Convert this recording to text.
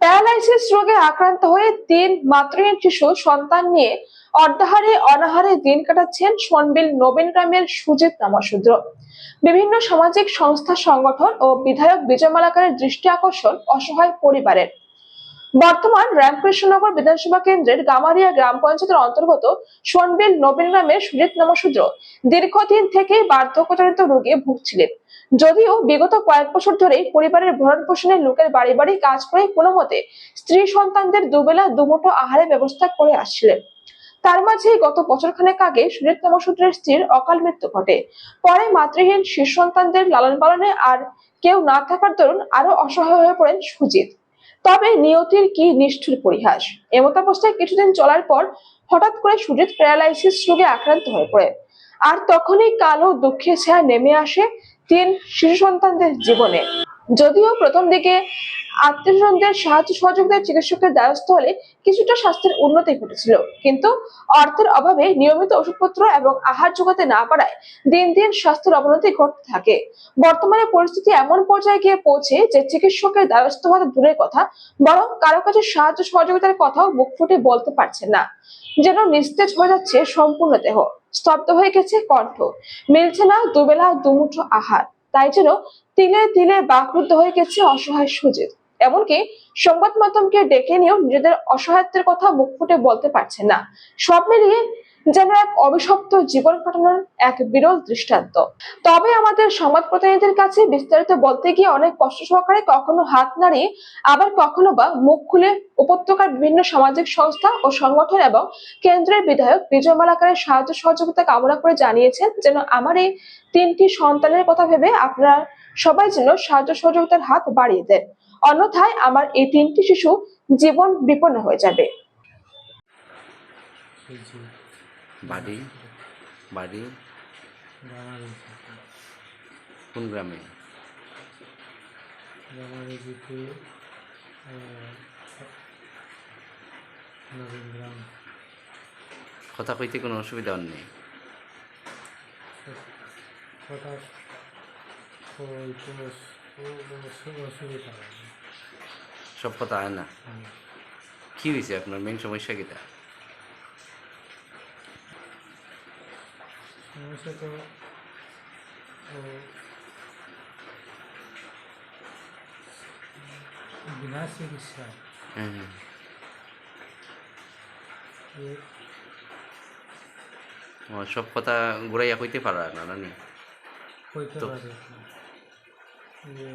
Paralysis রোগে আক্রান্ত হয়ে তিন মাতৃহীন শিশু সন্তান নিয়ে অর্ধাহারে অনাহারে দিন কাটাচ্ছেন সনবিল নবীন গ্রামের সুজিত নামশূদ্র বিভিন্ন সামাজিক সংস্থা সংগঠন ও বিধায়ক বিজয় মালাকারের দৃষ্টি আকর্ষণ অসহায় পরিবারের। বর্তমান রামকৃষ্ণনগর বিধানসভা কেন্দ্রের গামারিয়া গ্রাম পঞ্চায়েতের অন্তর্গত সোনবিল নবীন গ্রামের সুজিত নামশূদ্র দীর্ঘদিন থেকেই বার্ধক্যজনিত রোগে ভুগছিলেন। যদিও বিগত কয়েক বছর ধরেই পরিবারের ভরণ পোষণের লোকের বাড়ি বাড়ি কাজ করে কোনো মতে স্ত্রী সন্তানদের দুবেলা দুমুঠো আহারের ব্যবস্থা করে আসছিলেন। তার মাঝে গত বছরখানেক আগে সুজিত নামসূত্রের স্ত্রীর অকাল মৃত্যু ঘটে। পরে মাতৃহীন শিশু সন্তানদের লালন পালনে আর কেউ না থাকার দরুন আরও অসহায় হয়ে পড়েন সুজিত। তবে নিয়তির কি নিষ্ঠুর পরিহাস? এমতাবস্থায় কিছুদিন চলার পর হঠাৎ করে সুজিত প্যারালাইসিস রোগে আক্রান্ত হয়ে পড়ে। আর তখনই কালো দুঃখের ছায়া নেমে আসে তিন শিশু সন্তানদের জীবনে। যদিও প্রথম দিকে আত্মীয়স্বজনদের সাহায্য সহযোগিতায় চিকিৎসকের দ্বারস্থ হলে কিছুটা স্বাস্থ্যের উন্নতি ঘটেছিল। কিন্তু অর্থের অভাবে নিয়মিত ওষুধপত্র এবং আহার যোগাতে না পারায় দিন দিন স্বাস্থ্যের অবনতি ঘটতে থাকে। বর্তমানে পরিস্থিতি এমন পর্যায়ে গিয়ে পৌঁছে যে চিকিৎসকের দ্বারস্থ হওয়া দূরের কথা, বরং কারও কাছে সাহায্য সহযোগিতার কথাও মুখ ফুটে বলতে পারছে না, যেন নিস্তেজ হয়ে যাচ্ছে সম্পূর্ণ দেহ। স্তব্ধ হয়ে গেছে কণ্ঠ। মিলছে না দুবেলা, দুমুঠো আহার। তাই যেন তিলে তিলে বাকরুদ্ধ হয়ে গেছে অসহায় সুজিত। এমনকি সংবাদ মাধ্যমকে ডেকে নিয়েও নিজেদের অসহায়ত্বের কথা মুখ ফুটে বলতে পারছে না। সব মিলিয়ে যেন এক অভিশপ্ত জীবন কাটানোর এক বিরল দৃষ্টান্ত। তবে আমাদের সংবাদ প্রতিনিধিদের কাছে বিস্তারিত বলতে গিয়ে অনেক কষ্ট সহকারে কখনো হাত নাড়িয়ে আবার কখনো বা মুখ খুলে উপত্যকার বিভিন্ন সামাজিক সংস্থা ও সংগঠন এবং কেন্দ্রের বিধায়ক বিজয় মালাকারের সাহায্য সহযোগিতা কামনা করে জানিয়েছেন যেন আমার এই তিনটি সন্তানের কথা ভেবে আপনারা সবাই যেন সাহায্য সহযোগিতার হাত বাড়িয়ে দেন। অন্যথায় আমার এই তিনটি শিশু জীবন বিপন্ন হয়ে যাবে। বাড়ি? বাড়ি? কোন গ্রামে? কথা কইতে কোনো অসুবিধা নেই? সব কথা হয় না। কি হয়েছে আপনার মেন সমস্যা কিটা? সমস্যা তো বিনা চিকিৎসা ও, সব কথা ঘুরাইয়া কইতে পারা না নানি কইতে পারি যে